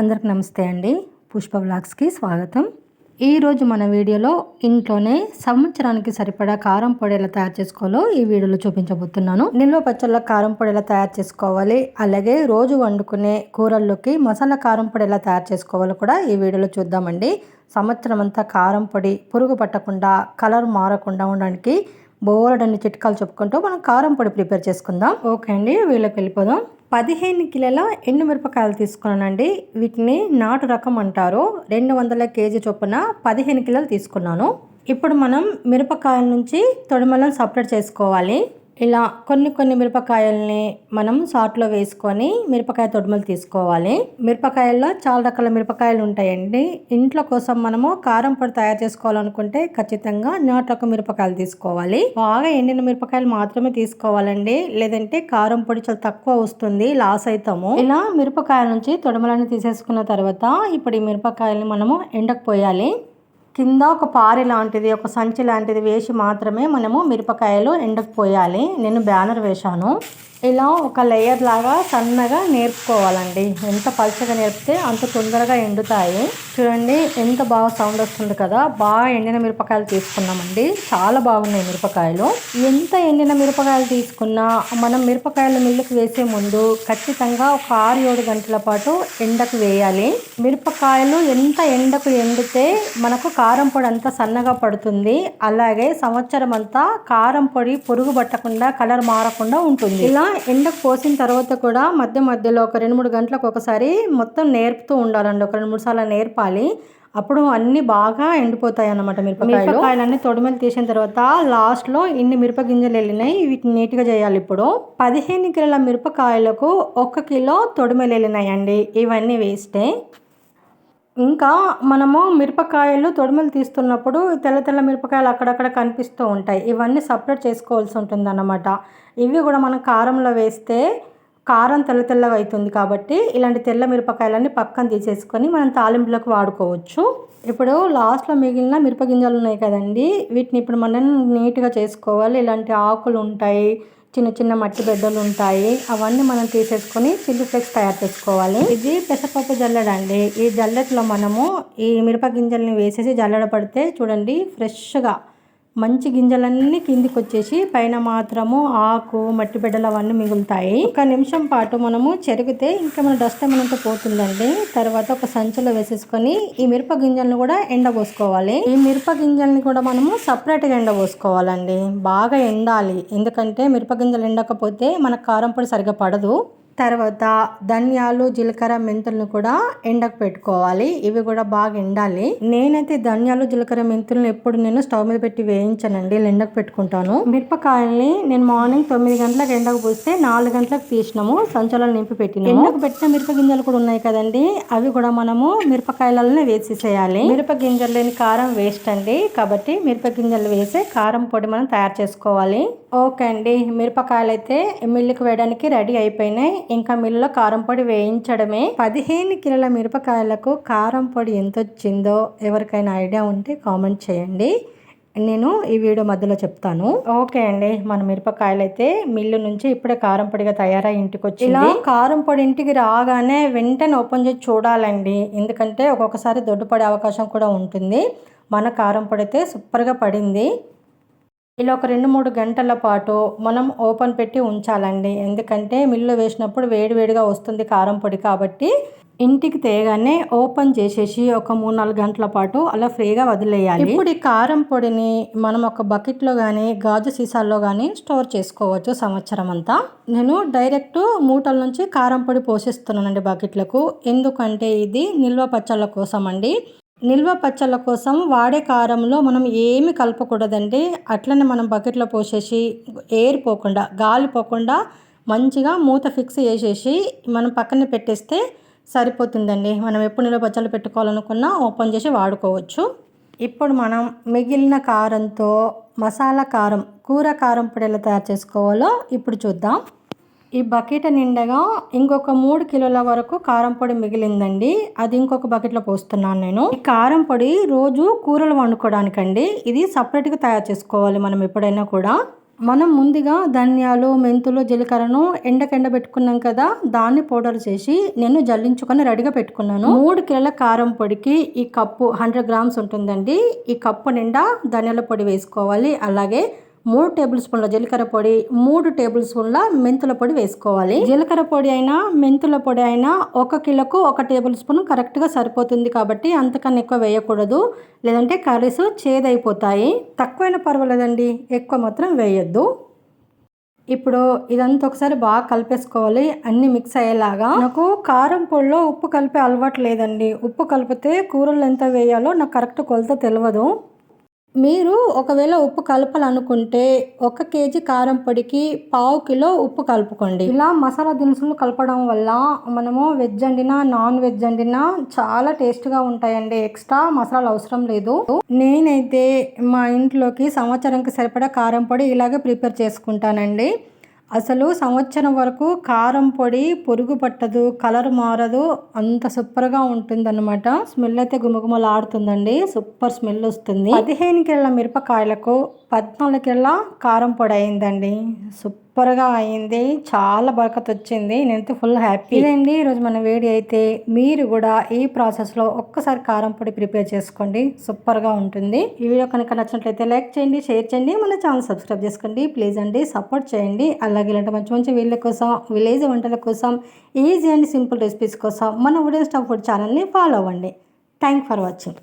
అందరికి నమస్తే అండి. పుష్ప బ్లాగ్స్కి స్వాగతం. ఈరోజు మన వీడియోలో ఇంట్లోనే సంవత్సరానికి సరిపడా కారం పొడి ఎలా తయారు చేసుకోవాలో ఈ వీడియోలో చూపించబోతున్నాను. నిల్వ పచ్చళ్ళ కారం పొడి ఎలా తయారు చేసుకోవాలి. అలాగే రోజు వండుకునే కూరల్లోకి మసాలా కారం పొడి ఎలా తయారు చేసుకోవాలో కూడా ఈ వీడియోలో చూద్దామండి. సంవత్సరం అంతా కారం పొడి పురుగు పట్టకుండా కలర్ మారకుండా ఉండడానికి బోలెడన్ని చిట్కాలు చెప్పుకుంటూ మనం కారం పొడి ప్రిపేర్ చేసుకుందాం. ఓకే అండి వీళ్ళకి వెళ్ళిపోదాం. పదిహేను కిలోల ఎండు మిరపకాయలు తీసుకున్నానండి. వీటిని నాటు రకం అంటారు. రెండు వందల కేజీ చొప్పున పదిహేను కిలోలు తీసుకున్నాను. ఇప్పుడు మనం మిరపకాయల నుంచి తొడిమలను సపరేట్ చేసుకోవాలి. ఇలా కొన్ని కొన్ని మిరపకాయల్ని మనం సాట్లో వేసుకొని మిరపకాయ తొడుమలు తీసుకోవాలి. మిరపకాయల్లో చాలా రకాల మిరపకాయలు ఉంటాయండి. ఇంట్లో కోసం మనము కారం పొడి తయారు చేసుకోవాలనుకుంటే ఖచ్చితంగా నాటు మిరపకాయలు తీసుకోవాలి. బాగా ఎండిన మిరపకాయలు మాత్రమే తీసుకోవాలండి. లేదంటే కారం పొడి చాలా తక్కువ వస్తుంది లాస్ అవుతాము ఇలా మిరపకాయల నుంచి తొడమలను తీసేసుకున్న తర్వాత ఇప్పుడు ఈ మిరపకాయల్ని మనము ఎండకు పోయాలి కింద ఒక పారి లాంటిది ఒక సంచి లాంటిది వేసి మాత్రమే మనము మిరపకాయలు ఎండకు పోయాలి. నేను బ్యానర్ వేశాను. ఇలా ఒక లేయర్ లాగా సన్నగా నేర్పుకోవాలండి. ఎంత పలుచగా నేర్పితే అంత తొందరగా ఎండుతాయి. చూడండి ఎంత బాగా సౌండ్ వస్తుంది కదా. బాగా ఎండిన మిరపకాయలు తీసుకున్నామండి. చాలా బాగున్నాయి మిరపకాయలు. ఎంత ఎండిన మిరపకాయలు తీసుకున్నా మనం మిరపకాయలు మిల్లుకు వేసే ముందు ఖచ్చితంగా ఒక ఆరు ఏడు గంటల పాటు ఎండకు వేయాలి. మిరపకాయలు ఎంత ఎండకు ఎండితే మనకు కారం పొడి అంతా సన్నగా పడుతుంది. అలాగే సంవత్సరం అంతా కారం పొడి పురుగు పట్టకుండా కలర్ మారకుండా ఉంటుంది. ఇలా ఎండకు పోసిన తర్వాత కూడా మధ్య మధ్యలో ఒక రెండు మూడు గంటలకు ఒకసారి మొత్తం నేర్పుతూ ఉండాలండి. ఒక రెండు మూడు సార్లు నేర్పాలి. అప్పుడు అన్నీ బాగా ఎండిపోతాయి అన్నమాట మిరపకాయలు అన్ని తొడిమలు తీసిన తర్వాత లాస్ట్లో ఇన్ని మిరప గింజలు వెళ్ళినాయి. వీటిని నీట్గా చేయాలి ఇప్పుడు. పదిహేను కిలోల మిరపకాయలకు ఒక కిలో తొడిమలు వెళ్ళినాయండి. ఇవన్నీ వేస్తే ఇంకా మనము మిరపకాయలు తొడుములు తీస్తున్నప్పుడు తెల్ల తెల్ల మిరపకాయలు అక్కడక్కడ కనిపిస్తూ ఉంటాయి. ఇవన్నీ సపరేట్ చేసుకోవాల్సి ఉంటుంది అన్నమాట ఇవి కూడా మనం కారంలో వేస్తే కారం తెల్ల తెల్లగా అవుతుంది కాబట్టి ఇలాంటి తెల్ల మిరపకాయలన్నీ పక్కన తీసేసుకొని మనం తాలింపులకు వాడుకోవచ్చు. ఇప్పుడు లాస్ట్లో మిగిలిన మిరప గింజలు ఉన్నాయి కదండి. వీటిని ఇప్పుడు మనం నీట్గా చేసుకోవాలి. ఇలాంటి ఆకులు ఉంటాయి చిన్న చిన్న మట్టి బిడ్డలు ఉంటాయి. అవన్నీ మనం తీసేసుకొని చిల్లీ ఫ్లేక్స్ తయారు చేసుకోవాలి. ఇది పెసరపప్పు జల్లెడ అండి. ఈ జల్లెట్లో మనము ఈ మిరప గింజల్ని వేసేసి జల్లెడ పడితే చూడండి ఫ్రెష్గా మంచి గింజలన్నీ కిందికి వచ్చేసి పైన మాత్రము ఆకు మట్టి బిడ్డలు అవన్నీ మిగులుతాయి. ఒక నిమిషం పాటు మనము చెరిగితే ఇంకా మన డస్ట్ ఏమైనా పోతుందండి. తర్వాత ఒక సంచిలో వేసేసుకొని ఈ మిరప గింజలను కూడా ఎండబోసుకోవాలి ఈ మిరప గింజల్ని కూడా మనము సపరేట్గా ఎండబోసుకోవాలండి బాగా ఎండాలి. ఎందుకంటే మిరప గింజలు ఎండకపోతే మన కారం పొడి సరిగా పడదు. తర్వాత ధనియాలు జీలకర్ర మెంతులను కూడా ఎండకు పెట్టుకోవాలి. ఇవి కూడా బాగా ఎండాలి. నేనైతే ధనియాలు జీలకర్ర మెంతులను ఎప్పుడు నేను స్టవ్ మీద పెట్టి వేయించానండి. ఎండకు పెట్టుకుంటాను. మిరపకాయల్ని నేను మార్నింగ్ తొమ్మిది గంటలకు ఎండకు పోస్తే నాలుగు గంటలకు తీసినాము సంచలను నింపి పెట్టిన ఎండకు పెట్టిన మిరప గింజలు కూడా ఉన్నాయి కదండి. అవి కూడా మనము మిరపకాయలనే వేసేసేయాలి. మిరప గింజలు లేని కారం వేస్ట్ అండి. కాబట్టి మిరప గింజలు వేసే కారం పొడి మనం తయారు చేసుకోవాలి. ఓకే అండి. మిరపకాయలు అయితే మిల్లుకి వేయడానికి రెడీ అయిపోయినాయి. ఇంకా మిల్లులో కారం పొడి వేయించడమే. పదిహేను కిలోల మిరపకాయలకు కారం పొడి ఎంత వచ్చిందో ఎవరికైనా ఐడియా ఉంటే కామెంట్ చేయండి. నేను ఈ వీడియో మధ్యలో చెప్తాను. ఓకే అండి. మన మిరపకాయలు అయితే మిల్లు నుంచి ఇప్పుడే కారం పొడిగా తయారై ఇంటికి వచ్చి ఇలా కారం పొడి ఇంటికి రాగానే వెంటనే ఓపెన్ చేసి చూడాలండి. ఎందుకంటే ఒక్కొక్కసారి దొడ్డుపడే అవకాశం కూడా ఉంటుంది. మన కారం పొడి అయితే సూపర్గా పడింది. ఇలా ఒక రెండు మూడు గంటల పాటు మనం ఓపెన్ పెట్టి ఉంచాలండి. ఎందుకంటే మిల్లు వేసినప్పుడు వేడివేడిగా వస్తుంది కారం పొడి కాబట్టి ఇంటికి తేగానే ఓపెన్ చేసేసి ఒక మూడు నాలుగు గంటల పాటు అలా ఫ్రీగా వదిలేయాలి. ఇప్పుడు ఈ కారం పొడిని మనం ఒక బకెట్లో కానీ గాజు సీసాల్లో కానీ స్టోర్ చేసుకోవచ్చు సంవత్సరం అంతా. నేను డైరెక్ట్ మూటల నుంచి కారం పొడి పోషిస్తున్నానండి బకెట్లకు. ఎందుకంటే ఇది నిల్వ పచ్చళ్ళ కోసం అండి నిల్వ పచ్చళ్ళ కోసం వాడే కారంలో మనం ఏమి కలపకూడదండి అట్లనే మనం బకెట్లో పోసేసి ఎయిర్ పోకుండా గాలి పోకుండా మంచిగా మూత ఫిక్స్ చేసేసి మనం పక్కన పెట్టేస్తే సరిపోతుందండి. మనం ఎప్పుడు నిల్వ పచ్చళ్ళు పెట్టుకోవాలనుకున్నా ఓపెన్ చేసి వాడుకోవచ్చు. ఇప్పుడు మనం మిగిలిన కారంతో మసాలా కారం కూర కారం పొడి ఎలా తయారు చేసుకోవాలో ఇప్పుడు చూద్దాం. ఈ బకెట్ నిండగా ఇంకొక మూడు కిలోల వరకు కారం పొడి మిగిలిందండి. అది ఇంకొక బకెట్లో పోస్తున్నాను నేను. ఈ కారం పొడి రోజు కూరలు వండుకోవడానికండి ఇది సపరేట్గా తయారు చేసుకోవాలి మనం ఎప్పుడైనా కూడా. మనం ముందుగా ధనియాలు మెంతులు జీలకర్రను ఎండకెండ పెట్టుకున్నాం కదా దాన్ని పౌడర్ చేసి నేను జల్లించుకొని రెడీగా పెట్టుకున్నాను. మూడు కిలోల కారం పొడికి ఈ కప్పు హండ్రెడ్ గ్రామ్స్ ఉంటుందండి. ఈ కప్పు నిండా ధనియాల పొడి వేసుకోవాలి. అలాగే మూడు టేబుల్ స్పూన్ల జీలకర్ర పొడి మూడు టేబుల్ స్పూన్ల మెంతుల పొడి వేసుకోవాలి. జీలకర్ర పొడి అయినా మెంతుల పొడి అయినా ఒక కిలోకు ఒక టేబుల్ స్పూన్ కరెక్ట్గా సరిపోతుంది కాబట్టి అంతకన్నా ఎక్కువ వేయకూడదు. లేదంటే కర్రీస్ చేదైపోతాయి. తక్కువైనా పర్వాలేదండి ఎక్కువ మాత్రం వేయొద్దు. ఇప్పుడు ఇదంతా ఒకసారి బాగా కలిపేసుకోవాలి. అన్ని మిక్స్ అయ్యేలాగా. నాకు కారం పొడిలో ఉప్పు కలిపే అలవాటు లేదండి. ఉప్పు కలిపితే కూరలు ఎంత వేయాలో నాకు కరెక్ట్ కొలత తెలియదు మీరు ఒకవేళ ఉప్పు కలపాలనుకుంటే ఒక కేజీ కారం పొడికి పావు కిలో ఉప్పు కలుపుకోండి. ఇలా మసాలా దినుసులు కలపడం వల్ల మనము వెజ్ వండినా నాన్ వెజ్ వండినా చాలా టేస్ట్గా ఉంటాయండి. ఎక్స్ట్రా మసాలాలు అవసరం లేదు. నేనైతే మా ఇంట్లోకి సంవత్సరంకి సరిపడా కారం పొడి ఇలాగే ప్రిపేర్ చేసుకుంటానండి. అసలు సంవత్సరం వరకు కారం పొడి పురుగు పట్టదు కలర్ మారదు అంత సూపర్గా ఉంటుందన్నమాట. స్మెల్ అయితే గుమగుమలాడుతుందండి. సూపర్ స్మెల్ వస్తుంది. పదిహేను కిళ్ళ మిరపకాయలకు పద్నాలుగు కిళ్ళ కారం పొడి అయిందండి. సూపర్గా అయింది. చాలా బరకత్ వచ్చింది నేనైతే ఫుల్ హ్యాపీ. ఇదండి. ఈరోజు మన వేడి అయితే మీరు కూడా ఈ ప్రాసెస్లో ఒక్కసారి కారం పొడి ప్రిపేర్ చేసుకోండి. సూపర్గా ఉంటుంది. ఈ వీడియో కనుక నచ్చినట్లయితే లైక్ చేయండి షేర్ చేయండి. మన ఛానల్ సబ్స్క్రైబ్ చేసుకోండి. ప్లీజ్ అండి. సపోర్ట్ చేయండి. అలాగే ఇలాంటి మంచి మంచి వీళ్ళ కోసం విలేజ్ వంటల కోసం ఈజీ అండ్ సింపుల్ రెసిపీస్ కోసం మన ఉడెన్ స్టఫ్ ఫుడ్ ఛానల్ని ఫాలో అవ్వండి. Thank for watching.